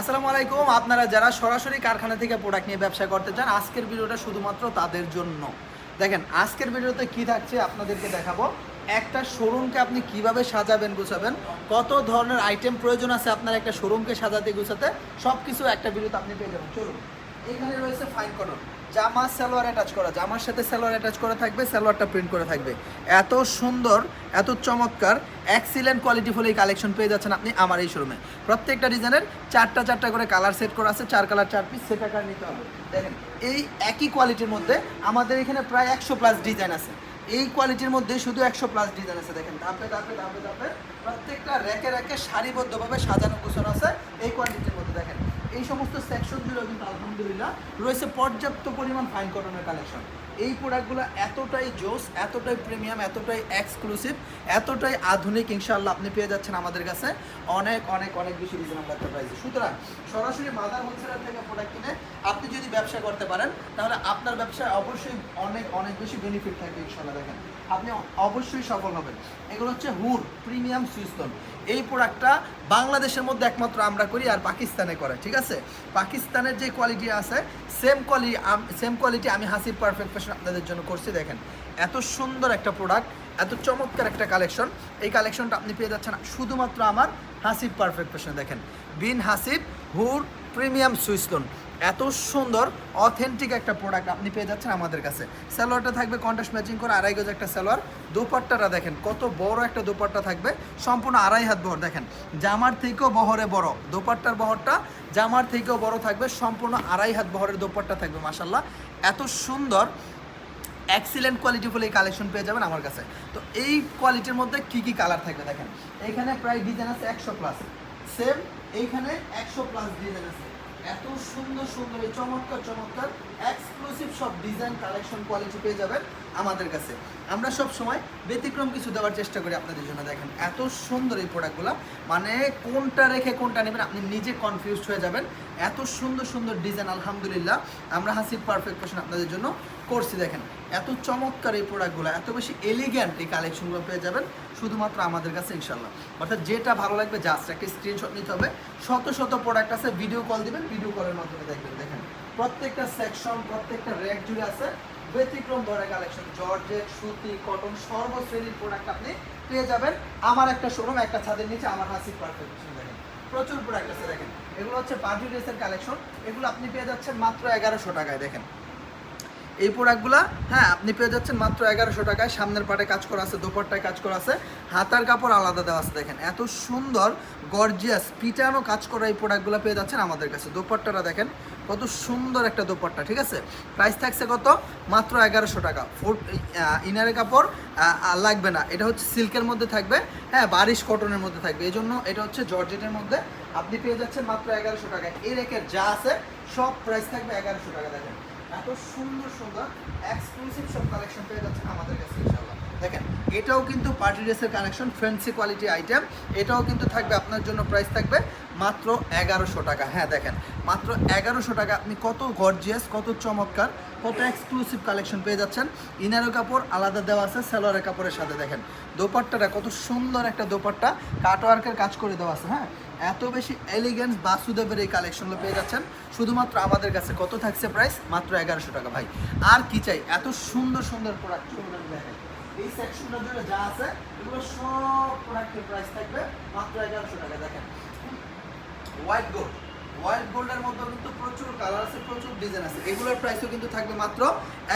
আসসালামু আলাইকুম। আপনারা যারা সরাসরি কারখানা থেকে প্রোডাক্ট নিয়ে ব্যবসা করতে চান, আজকের ভিডিওটা শুধুমাত্র তাদের জন্য। দেখেন, আজকের ভিডিওতে কি থাকছে আপনাদেরকে দেখাবো। একটা শোরুমকে আপনি কীভাবে সাজাবেন, গুছাবেন, কত ধরনের আইটেম প্রয়োজন আছে আপনার একটা শোরুমকে সাজাতে, গুছাতে সব কিছু একটা ভিডিওতে আপনি পেয়ে যাবেন। চলুন, এখানে রয়েছে ফাইন কটন জামা, সালোয়ার অ্যাটাচ করা। জামার সাথে সালোয়ার অ্যাটাচ করা থাকবে, সালোয়ারটা প্রিন্ট করে থাকবে। এত সুন্দর, এত চমৎকার এক্সিলেন্ট কোয়ালিটি ফুল এই কালেকশন পেয়ে যাচ্ছেন আপনি আমার এই শোরুমে প্রত্যেকটা ডিজাইনের চারটা চারটা করে কালার সেট করা আছে, চার কালার চার পিস সেট আকার নিতে হবে? দেখেন, এই একই কোয়ালিটির মধ্যে আমাদের এখানে প্রায় একশো প্লাস ডিজাইন আছে। এই কোয়ালিটির মধ্যে শুধু একশো প্লাস ডিজাইন আছে, দেখেন, ধাপে ধাপে ধাপে ধাপে প্রত্যেকটা র্যাকে র্যাকে সারিবদ্ধভাবে সাজানো গোছানো আছে এই কোয়ালিটির মধ্যে, দেখেন। এই সমস্ত সেকশনগুলো কিন্তু আলহামদুলিল্লাহ রয়েছে পর্যাপ্ত পরিমাণ ফাইন কটনের কালেকশন এই প্রোডাক্টগুলো এতটাই জোস, এতটাই প্রিমিয়াম এতটাই এক্সক্লুসিভ এতটাই আধুনিক ইনশাআল্লাহ আপনি পেয়ে যাচ্ছেন আমাদের কাছে। অনেক অনেক অনেক বেশি রিজনেবল একটা প্রাইসে সুতরাং সরাসরি মাদার হোলসেলার থেকে প্রোডাক্ট কিনে আপনি যদি ব্যবসা করতে পারেন, তাহলে আপনার ব্যবসায় অবশ্যই অনেক অনেক বেশি বেনিফিট থাকবে ইনশাআল্লাহ দেখেন। আপনি অবশ্যই সফল হবেন। এগুলো হচ্ছে হুর, প্রিমিয়াম সুইস্তন এই প্রোডাক্টটা বাংলাদেশের মধ্যে একমাত্র আমরা করি আর পাকিস্তানে করে, ঠিক আছে? পাকিস্তানের যে কোয়ালিটি আছে সেম কোয়ালিটি সেম কোয়ালিটি আমি হাসিব পারফেক্ট ফ্যাশন আপনাদের জন্য করছি, দেখেন। এত সুন্দর একটা প্রোডাক্ট, এত চমৎকার একটা কালেকশন। এই কালেকশনটা আপনি পেয়ে যাচ্ছেন শুধুমাত্র আমার হাসিব পারফেক্ট ফ্যাশন দেখেন। বিন হাসিব হুর প্রিমিয়াম সুইসলোন এত সুন্দর অথেন্টিক একটা প্রোডাক্ট আপনি পেয়ে যাচ্ছেন আমাদের কাছে। সালোয়ারটা থাকবে কন্ট্রাস্ট ম্যাচিং করে, আড়াই গজ একটা সালোয়ার। দোপাট্টাটা দেখেন, কত বড় একটা দোপাট্টা থাকবে। সম্পূর্ণ আড়াই হাত বহর, দেখেন। জামার থেকেও বহরে বড় দোপাট্টার বহরটা, জামার থেকেও বড় থাকবে, সম্পূর্ণ আড়াই হাত বহরের দোপাট্টা থাকবে মাসাল্লাহ এত সুন্দর এক্সিলেন্ট কোয়ালিটি ফুল এই কালেকশন পেয়ে যাবেন আমার কাছে। তো এই কোয়ালিটির মধ্যে কি কি কালার থাকবে দেখেন। এইখানে প্রায় ডিজাইন আছে একশো প্লাস সেম এইখানে একশো প্লাস ডিজাইন আছে। এত সুন্দর সুন্দর, এই চমৎকার চমৎকার এক্সক্লুসিভ সব ডিজাইন কালেকশন কোয়ালিটি পেয়ে যাবেন আমাদের কাছে। আমরা সব সময় ব্যতিক্রম কিছু দেওয়ার চেষ্টা করি আপনাদের জন্য। দেখেন, এত সুন্দর এই প্রোডাক্টগুলো মানে কোনটা রেখে কোনটা নেবেন, আপনি নিজে কনফিউজড হয়ে যাবেন। এত সুন্দর সুন্দর ডিজাইন আলহামদুলিল্লাহ। আমরা হাসিব পারফেক্ট ফ্যাশন আপনাদের জন্য করছি। দেখেন, এত চমৎকার এই প্রোডাক্টগুলো এত বেশি এলিগ্যান্ট এই কালেকশনগুলো পেয়ে যাবেন। শুধুমাত্র আমাদের কাছে ইনশাল্লাহ অর্থাৎ যেটা ভালো লাগবে জাস্ট একটা স্ক্রিনশট নিতে হবে। শত শত প্রোডাক্ট আছে ভিডিও কল দিবেন ভিডিও কলের মাধ্যমে দেখবেন। দেখেন, প্রত্যেকটা সেকশন প্রত্যেকটা র্যাক জুড়ে আছে ব্যতিক্রম ধরে কালেকশন জর্জেট, সুতি কটন সর্বশ্রেণীর প্রোডাক্ট আপনি পেয়ে যাবেন। আমার একটা শোরুম একটা ছাদের নিচে, আমার হাসিব পারফেক্ট দেখেন। প্রচুর প্রোডাক্ট আছে, দেখেন। এগুলো হচ্ছে পার্টি ড্রেসের কালেকশন এগুলো আপনি পেয়ে যাচ্ছেন মাত্র এগারোশো টাকায়, দেখেন। এই প্রোডাক্টগুলো হ্যাঁ আপনি পেয়ে যাচ্ছেন মাত্র এগারোশো টাকায়। সামনের পাটে কাজ করা আছে, দোপাট্টায় কাজ করা আছে। হাতার কাপড় আলাদা দেওয়া আছে, দেখেন। এত সুন্দর গর্জিয়াস পিটানো কাজ করা এই প্রোডাক্টগুলো পেয়ে যাচ্ছেন আমাদের কাছে। দোপাট্টাটা দেখেন, কত সুন্দর একটা দোপাট্টা, ঠিক আছে? প্রাইস থাকছে কত? মাত্র এগারোশো টাকা। ফোর ইনারের কাপড় লাগবে না। এটা হচ্ছে সিল্কের মধ্যে থাকবে হ্যাঁ বারিশ কটনের মধ্যে থাকবে। এই জন্য এটা হচ্ছে জর্জেটের মধ্যে আপনি পেয়ে যাচ্ছেন মাত্র এগারোশো টাকায়। এই রেকের যা আছে, সব প্রাইস থাকবে এগারোশো টাকা, দেখেন। এত সুন্দর সুন্দর এক্সক্লুসিভ সব কালেকশন পেয়ে যাচ্ছেন আমাদের কাছে দেখেন, এটাও কিন্তু পার্টি ড্রেসের কালেকশন ফ্যান্সি কোয়ালিটি আইটেম এটাও কিন্তু থাকবে আপনার জন্য প্রাইস থাকবে মাত্র এগারোশো টাকা। হ্যাঁ দেখেন, মাত্র এগারোশো টাকা। আপনি কত গর্জিয়াস কত চমৎকার, কত এক্সক্লুসিভ কালেকশন পেয়ে যাচ্ছেন। ইনারের কাপড় আলাদা দেওয়া আছে, সালোয়ারের কাপড়ের সাথে। দেখেন, দোপাট্টাটা কত সুন্দর একটা দোপাট্টা। কাটওয়ার্কের কাজ করে দেওয়া আছে হ্যাঁ? এত বেশি এলিগেন্স বাসুদেবের এই কালেকশনগুলো পেয়ে যাচ্ছেন। শুধুমাত্র আমাদের কাছে কত থাকছে প্রাইস মাত্র এগারোশো টাকা ভাই। আর কি চাই? এত সুন্দর সুন্দর প্রোডাক্ট দেখেন। এই সেকশনটা জুড়ে যা আছে, এগুলো সব প্রোডাক্টের প্রাইস থাকবে। মাত্র এগারোশো টাকা, দেখেন। হোয়াইট গোল্ড হোয়াইট গোল্ডের মধ্যে কিন্তু প্রচুর কালার আছে, প্রচুর ডিজাইন আছে। এগুলোর প্রাইসও কিন্তু থাকবে মাত্র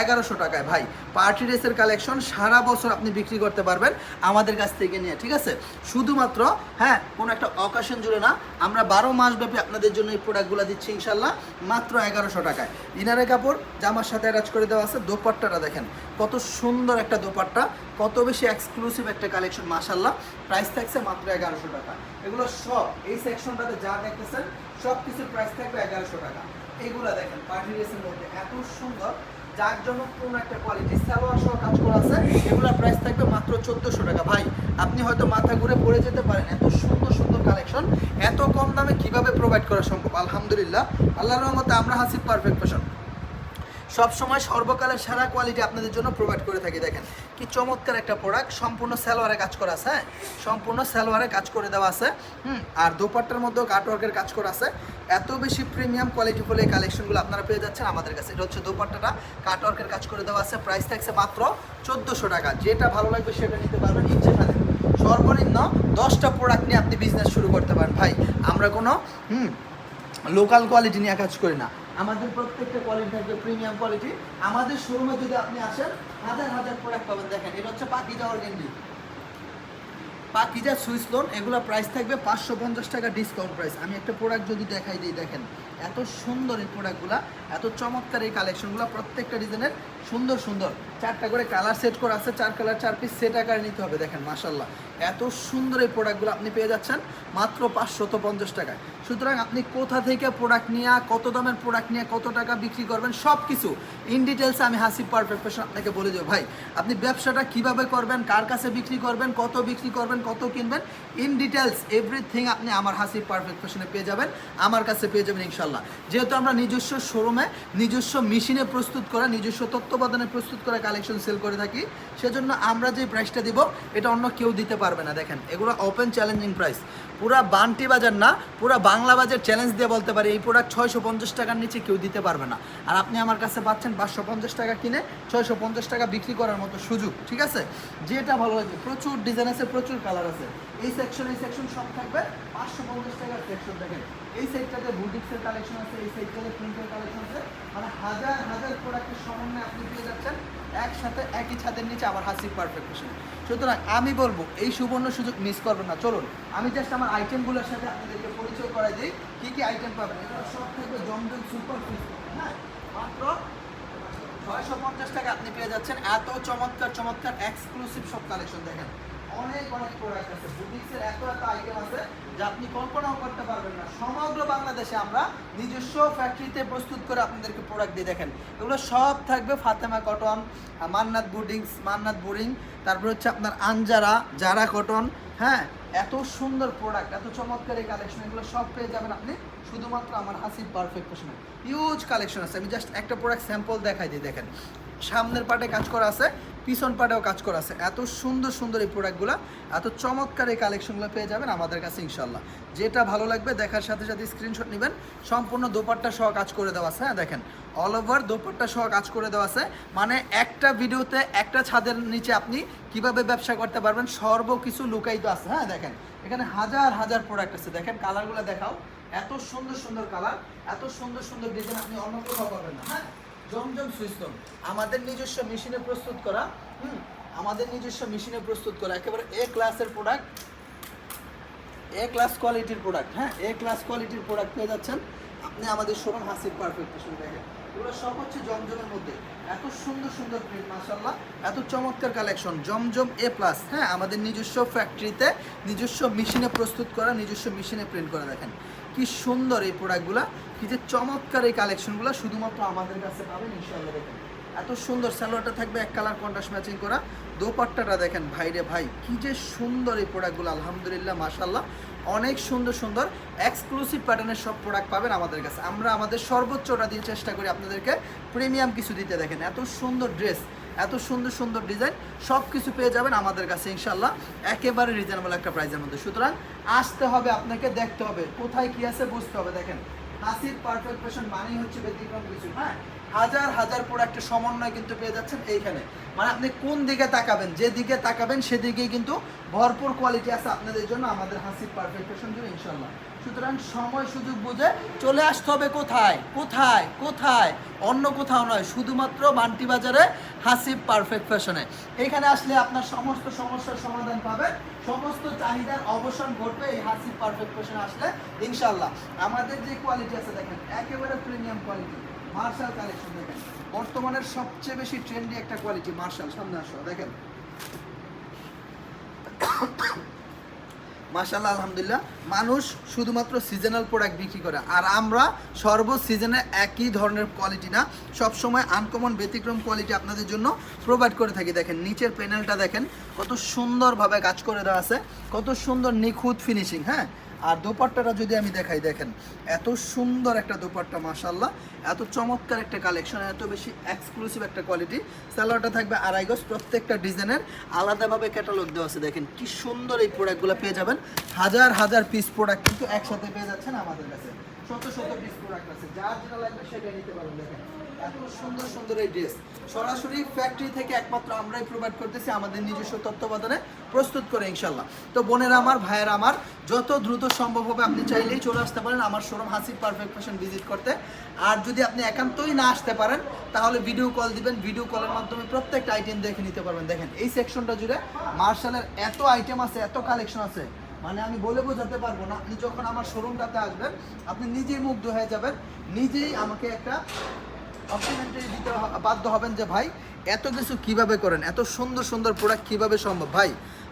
এগারোশো টাকায়। ভাই পার্টি ড্রেসের কালেকশন সারা বছর আপনি বিক্রি করতে পারবেন আমাদের কাছ থেকে নিয়ে, ঠিক আছে? শুধুমাত্র হ্যাঁ কোনো একটা অকেশন জুড়ে না, আমরা বারো মাস ব্যাপী আপনাদের জন্য এই প্রোডাক্টগুলো দিচ্ছি ইনশাল্লাহ, মাত্র এগারোশো টাকায়। ইনারের কাপড় জামার সাথে অ্যাটাচ করে দেওয়া আছে। দোপাট্টাটা দেখেন, কত সুন্দর একটা দোপাট্টা, কত বেশি এক্সক্লুসিভ একটা কালেকশন মাশাল্লাহ প্রাইস থাকছে মাত্র এগারোশো টাকা। এগুলো সব এই সেকশনটাতে যা দেখতেছেন সব কিছুর প্রাইস থাকবে এগারোশো টাকা। এগুলা দেখেন, পার্টি ড্রেসের মধ্যে এত সুন্দর কোন একটা কোয়ালিটি সালোয়ার সহ কাজ করা আছে এগুলোর প্রাইস থাকবে মাত্র চোদ্দোশো টাকা। ভাই, আপনি হয়তো মাথা ঘুরে পড়ে যেতে পারেন, এত সুন্দর সুন্দর কালেকশন এত কম দামে কীভাবে প্রোভাইড করা সম্ভব? আলহামদুলিল্লাহ আল্লাহ রহমতে আমরা হাসিব পারফেক্ট ফ্যাশন সবসময় সর্বকালের সেরা কোয়ালিটি আপনাদের জন্য প্রোভাইড করে থাকি, দেখেন। কি চমৎকার একটা প্রোডাক্ট সম্পূর্ণ সালোয়ারে কাজ করা আছে হ্যাঁ? সম্পূর্ণ সালোয়ারে কাজ করে দেওয়া আছে, হুম? আর দোপাট্টার মধ্যেও কাটওয়ার্কের কাজ করা আছে। এত বেশি প্রিমিয়াম কোয়ালিটি বলে এই কালেকশনগুলো আপনারা পেয়ে যাচ্ছেন আমাদের কাছে। এটা হচ্ছে দোপাট্টাটা কাটওয়ার্কের কাজ করে দেওয়া আছে। প্রাইস থাকছে মাত্র চোদ্দোশো টাকা। যেটা ভালো লাগবে সেটা নিতে পারবেন ইচ্ছে সাথে। সর্বনিম্ন দশটা প্রোডাক্ট নিয়ে আপনি বিজনেস শুরু করতে পারেন। ভাই, আমরা কোনো, হুম লোকাল কোয়ালিটি নিয়ে কাজ করি না। আমাদের প্রত্যেকটা কোয়ালিটি থাকবে প্রিমিয়াম কোয়ালিটি আমাদের শোরুমে যদি আপনি আসেন, হাজার হাজার প্রোডাক্ট পাবেন। দেখেন, এটা হচ্ছে Pakiza organdy Pakiza Swiss lawn এগুলো প্রাইস থাকবে পাঁচশো পঞ্চাশ টাকা ডিসকাউন্ট প্রাইস আমি একটা প্রোডাক্ট যদি দেখাই দিই, দেখেন। এত সুন্দর এই প্রোডাক্টগুলো এত চমৎকার এই কালেকশনগুলো প্রত্যেকটা ডিজাইনের সুন্দর সুন্দর। চারটা করে কালার সেট করা আছে, চার কালার চার পিস সেট আকারে নিতে হবে, দেখেন মাসাল্লাহ এত সুন্দর এই প্রোডাক্টগুলো আপনি পেয়ে যাচ্ছেন মাত্র পাঁচশত পঞ্চাশ টাকায়। সুতরাং আপনি কোথা থেকে প্রোডাক্ট নিয়ে, কত দামের প্রোডাক্ট নিয়ে, কত টাকা বিক্রি করবেন সব কিছু ইন ডিটেলসে আমি হাসি পারফেক্ট ফ্যাশন আপনাকে বলে দেবো। ভাই, আপনি ব্যবসাটা কীভাবে করবেন, কার কাছে বিক্রি করবেন, কত বিক্রি করবেন, কত কিনবেন ইন ডিটেলস এভরিথিং আপনি আমার হাসি পারফেক্ট ফ্যাশনে পেয়ে যাবেন, আমার কাছে পেয়ে যাবেন ইনশাল্লাহ যেহেতু আমরা নিজস্ব শোরুমে, নিজস্ব মেশিনে প্রস্তুত করা, নিজস্ব তত্ত্বাবধানে প্রস্তুত করা কালেকশন সেল করে থাকি, সেজন্য আমরা যে প্রাইসটা দিব, এটা অন্য কেউ দিতে পারবে না, দেখেন। এগুলো ওপেন চ্যালেঞ্জিং প্রাইস পুরা বান্টি বাজার না, পুরা বাংলা বাজার চ্যালেঞ্জ দিয়ে বলতে পারি, এই প্রোডাক্ট ছয়শো পঞ্চাশ টাকার নিচে কেউ দিতে পারবে না। আর আপনি আমার কাছে পাচ্ছেন পাঁচশো পঞ্চাশ টাকা কিনে, ছয়শো পঞ্চাশ টাকা বিক্রি করার মতো সুযোগ, ঠিক আছে? যেটা ভালো লাগবে, প্রচুর ডিজাইন আছে, প্রচুর কালার আছে। এই সেকশন এই সেকশন সব থাকবে। পাঁচশো পঞ্চাশ টাকার সেকশন দেখেন। এই সাইডটাতে বুটিক্সের কালেকশন আছে, এই সাইডটাতে প্রিন্টের কালেকশন আছে। মানে হাজার হাজার প্রোডাক্টের সমন্বয়ে আপনি পেয়ে যাচ্ছেন। একসাথে, একই ছাদের নিচে আমার হাসি পারফেক্ট সুতরাং আমি বলব, এই সুবর্ণ সুযোগ মিস করবেন না। চলুন, আমি জাস্ট আমার আইটেমগুলোর সাথে আপনাদেরকে পরিচয় করাই দিই। কী কী আইটেম পাবেন? এগুলো সব থাকবে জমজম সুপার হ্যাঁ? মাত্র ছয়শো পঞ্চাশ টাকা আপনি পেয়ে যাচ্ছেন। এত চমৎকার চমৎকার এক্সক্লুসিভ সব কালেকশন দেখেন। সমগ্র বাংলাদেশে আমরা নিজস্ব ফ্যাক্টরিতে প্রস্তুত করে আপনাদেরকে প্রোডাক্ট দিয়ে দেখেন। এগুলো সব থাকবে ফাতেমা কটন মান্নাত মান্নাত তারপর হচ্ছে আপনার আঞ্জারা জারা কটন হ্যাঁ? এত সুন্দর প্রোডাক্ট এত চমৎকার এই কালেকশন এগুলো সব পেয়ে যাবেন আপনি শুধুমাত্র আমার হাসির পারফেক্ট পোশনে হিউজ কালেকশন আছে। আমি জাস্ট একটা প্রোডাক্ট স্যাম্পল দেখাই দিই, দেখেন। সামনের পার্টে কাজ করা আছে। পিছন পার্টেও কাজ করা আছে। এত সুন্দর সুন্দর এই প্রোডাক্টগুলো এত চমৎকার এই কালেকশনগুলো পেয়ে যাবেন আমাদের কাছে ইনশাল্লাহ যেটা ভালো লাগবে, দেখার সাথে সাথে স্ক্রিনশট নেবেন। সম্পূর্ণ দোপাট্টা সহ কাজ করে দেওয়া আছে হ্যাঁ দেখেন। অল ওভার দোপাট্টা সহ কাজ করে দেওয়া আছে। মানে একটা ভিডিওতে একটা ছাদের নিচে আপনি কীভাবে ব্যবসা করতে পারবেন সর্ব কিছু লুকায়িত আছে হ্যাঁ দেখেন। এখানে হাজার হাজার প্রোডাক্ট আছে। দেখেন কালারগুলো দেখাও। এত সুন্দর সুন্দর কালার এত সুন্দর সুন্দর ডিজাইন আপনি অন্য কোথাও পাবেন না হ্যাঁ। জমজম সুইস্তন আমাদের নিজস্ব মেশিনে প্রস্তুত করা, হুম, আমাদের নিজস্ব মেশিনে প্রস্তুত করা। একেবারে এ ক্লাসের প্রোডাক্ট এ ক্লাস কোয়ালিটির প্রোডাক্ট হ্যাঁ এ ক্লাস কোয়ালিটির প্রোডাক্ট পেয়ে যাচ্ছেন। আপনি আমাদের শোরুম হাসির পারফেক্ট শুনে দেখেন। এগুলো সব হচ্ছে জমজমের মধ্যে। এত সুন্দর সুন্দর প্রিন্ট মাসাল্লাহ এত চমৎকার কালেকশন জমজম এ প্লাস হ্যাঁ আমাদের নিজস্ব ফ্যাক্টরিতে নিজস্ব মেশিনে প্রস্তুত করা, নিজস্ব মেশিনে প্রিন্ট করা দেখেন। কি সুন্দর এই প্রোডাক্টগুলো কি যে চমৎকার এই কালেকশনগুলো শুধুমাত্র আমাদের কাছে পাবেন, ইনশাআল্লাহ এত সুন্দর স্যালোয়ারটা থাকবে, এক কালার কন্ট্রাস্ট ম্যাচিং করা। দোপাট্টাটা দেখেন ভাই রে ভাই, কি যে সুন্দর এই প্রোডাক্টগুলো আলহামদুলিল্লাহ মাশাল্লাহ অনেক সুন্দর সুন্দর এক্সক্লুসিভ প্যাটার্নের সব প্রোডাক্ট পাবেন আমাদের কাছে। আমরা আমাদের সর্বোচ্চটা দিয়ে চেষ্টা করি আপনাদেরকে প্রিমিয়াম কিছু দিতে, দেখেন। এত সুন্দর ড্রেস এত সুন্দর সুন্দর ডিজাইন সব কিছু পেয়ে যাবেন আমাদের কাছে ইনশাল্লাহ একেবারে রিজনেবল একটা প্রাইসের মধ্যে। সুতরাং আসতে হবে আপনাকে, দেখতে হবে কোথায় কি আছে, বুঝতে হবে। দেখেন, হাসির পারফেক্ট পেশন মানেই হচ্ছে ব্যতিক্রম কিছু হ্যাঁ? হাজার হাজার প্রোডাক্টের সমন্বয় কিন্তু পেয়ে যাচ্ছেন এইখানে। মানে আপনি কোন দিকে তাকাবেন, যে দিকে তাকাবেন সেদিকেই কিন্তু ভরপুর কোয়ালিটি আছে আপনাদের জন্য, আমাদের হাসির পারফেক্ট ফ্যাশন জন্য ইনশাল্লাহ সুতরাং সময় সুযোগ বুঝে চলে আসতে হবে কোথায়? কোথায়? কোথায়? অন্য কোথাও নয়, শুধুমাত্র মান্টি বাজারে হাসিব পারফেক্ট ফ্যাশনে এখানে আসলে আপনার সমস্ত সমস্যার সমাধান পাবেন। সমস্ত চাহিদার অবসান ঘটবে এই হাসিব পারফেক্ট ফ্যাশনে আসলে ইনশাল্লাহ আমাদের যে কোয়ালিটি আছে দেখেন, একেবারে প্রিমিয়াম কোয়ালিটি মার্শাল কালেকশন দেখেন। বর্তমানের সবচেয়ে বেশি ট্রেন্ডি একটা কোয়ালিটি মার্শাল সামনে আসো, দেখেন। মাশাল্লাহ আলহামদুলিল্লাহ। মানুষ শুধুমাত্র সিজনাল প্রোডাক্ট বিক্রি করে, আর আমরা সর্ব সিজনে একই ধরনের কোয়ালিটি না, সবসময় আনকমন ব্যতিক্রম কোয়ালিটি আপনাদের জন্য প্রোভাইড করে থাকি। দেখেন, নিচের প্যানেলটা দেখেন, কত সুন্দরভাবে কাজ করে দেওয়া আছে, কত সুন্দর নিখুঁত ফিনিশিং হ্যাঁ? আর দোপাট্টাটা যদি আমি দেখাই, দেখেন, এত সুন্দর একটা দোপাট্টা মাসাল্লাহ এত চমৎকার একটা কালেকশন, এত বেশি এক্সক্লুসিভ একটা কোয়ালিটি সালোয়ারটা থাকবে আড়াই গজ, প্রত্যেকটা ডিজাইনের আলাদাভাবে ক্যাটালগ দেওয়া আছে। দেখেন, কি সুন্দর এই প্রোডাক্টগুলো পেয়ে যাবেন। হাজার হাজার পিস প্রোডাক্ট কিন্তু একসাথে পেয়ে যাচ্ছেন আমাদের কাছে। শত শত পিস প্রোডাক্ট আছে। যার যেটা লাগবে সেটা নিতে পারেন দেখেন, এত সুন্দর সুন্দর এই ড্রেস সরাসরি ফ্যাক্টরি থেকে একমাত্র আমরাই প্রোভাইড করতেছি আমাদের নিজস্ব তত্ত্বাবধানে। প্রস্তুত করে ইনশাল্লাহ তো বোনেরা আমার, ভাইয়েরা আমার, যত দ্রুত সম্ভব হবে, আপনি চাইলেই চলে আসতে পারেন আমার showroom Hasib perfect fashion visit করতে। আর যদি আপনি একান্তই না আসতে পারেন, তাহলে ভিডিও কল দিবেন। ভিডিও কলের মাধ্যমে প্রত্যেকটা আইটেম দেখে নিতে পারবেন। দেখেন, এই সেকশনটা জুড়ে মার্শালের এত আইটেম আছে, এত কালেকশন আছে। মানে আমি বলে বোঝাতে পারব না, আপনি যখন আমার শোরুমটাতে আসবেন, আপনি নিজেই মুগ্ধ হয়ে যাবেন। নিজেই আমাকে একটা কমপ্লিমেন্টারি দিতে বাধ্য হবেন যে, ভাই, এত কিছু কীভাবে করেন? এত সুন্দর সুন্দর প্রোডাক্ট কীভাবে সম্ভব? ভাই,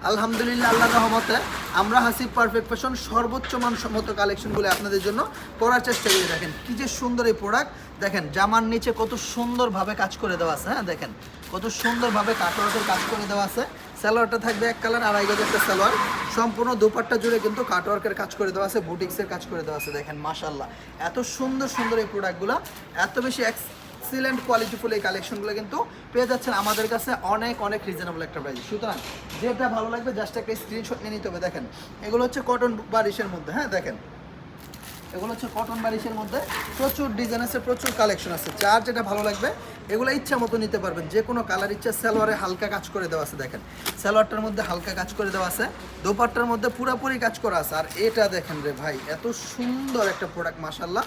আলহামদুলিল্লাহ আল্লাহ রহমতে আমরা হাসিব পারফেক্ট ফ্যাশন সর্বোচ্চ মানসম্মত কালেকশনগুলো আপনাদের জন্য করার চেষ্টা করে। দেখেন, কি যে সুন্দর এই প্রোডাক্ট দেখেন, জামার নিচে কত সুন্দরভাবে কাজ করে দেওয়া আছে হ্যাঁ দেখেন, কত সুন্দরভাবে কাটওয়ার্কের কাজ করে দেওয়া আছে। সালোয়ারটা থাকবে এক কালার, আড়াই গজ একটা সালোয়ার। সম্পূর্ণ দুপাট্টা জুড়ে কিন্তু কাটওয়ার্কের কাজ করে দেওয়া আছে, বুটিক্সের কাজ করে দেওয়া আছে, দেখেন মাশাল্লাহ এত সুন্দর সুন্দর এই প্রোডাক্টগুলো এত বেশি এক্সিলেন্ট কোয়ালিটিফুল এই কালেকশনগুলো কিন্তু পেয়ে যাচ্ছেন আমাদের কাছে অনেক অনেক রিজনেবল একটা প্রাইস সুতরাং যেটা ভালো লাগবে জাস্ট একটা স্ক্রিনশট নিয়ে নিতে হবে। দেখেন, এগুলো হচ্ছে কটন বারিশের মধ্যে হ্যাঁ দেখেন। এগুলো হচ্ছে কটন বারিশের মধ্যে প্রচুর ডিজাইন আছে, প্রচুর কালেকশন আছে। যার যেটা ভালো লাগবে, এগুলো ইচ্ছা মতো নিতে পারবেন। যে কোনো কালার ইচ্ছা, সালোয়ারে হালকা কাজ করে দেওয়া আছে, দেখেন। সালোয়ারটার মধ্যে হালকা কাজ করে দেওয়া আছে। দোপাট্টার মধ্যে পুরোপুরি কাজ করা আছে। আর এটা দেখেন রে ভাই, এত সুন্দর একটা প্রোডাক্ট মাসাল্লাহ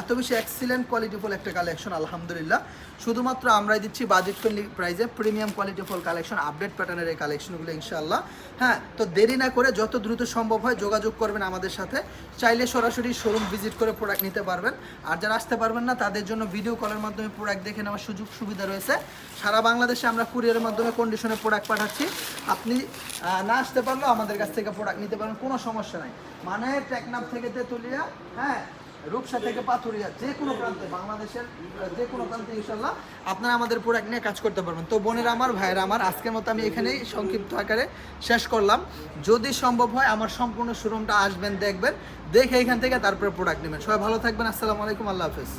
এত বেশি এক্সিলেন্ট কোয়ালিটিফুল একটা কালেকশন আলহামদুলিল্লাহ। শুধুমাত্র আমরাই দিচ্ছি বাজেট ফ্রেন্ডলি প্রাইসে প্রিমিয়াম কোয়ালিটিফুল কালেকশন আপডেট প্যাটার্নের এই কালেকশনগুলো ইনশাআল্লাহ। হ্যাঁ তো দেরি না করে যত দ্রুত সম্ভব হয় যোগাযোগ করবেন আমাদের সাথে। চাইলে সরাসরি শোরুম ভিজিট করে প্রোডাক্ট নিতে পারবেন। আর যারা আসতে পারবেন না, তাদের জন্য ভিডিও কলের মাধ্যমে প্রোডাক্ট দেখে নেওয়ার সুযোগ সুবিধা রয়েছে। সারা বাংলাদেশে আমরা কুরিয়ারের মাধ্যমে কন্ডিশনে প্রোডাক্ট পাঠাচ্ছি। আপনি না আসতে পারলেও আমাদের কাছ থেকে প্রোডাক্ট নিতে পারেন, কোনো সমস্যা নাই। মানে টেকনাফ থেকে তেতুলিয়া হ্যাঁ রূপসা থেকে পাথুরিয়া যে কোনো প্রান্তে, বাংলাদেশের যে কোনো প্রান্তে ইনশাল্লাহ আপনারা আমাদের প্রোডাক্ট নিয়ে কাজ করতে পারবেন। তো বোনের আমার, ভাইয়ের আমার, আজকের মতো আমি এখানেই সংক্ষিপ্ত আকারে শেষ করলাম। যদি সম্ভব হয় আমার সম্পূর্ণ শোরুমটা আসবেন, দেখবেন, দেখে এখান থেকে তারপরে প্রোডাক্ট নেবেন। সবাই ভালো থাকবেন, আসসালামু আলাইকুম, আল্লাহ হাফেজ।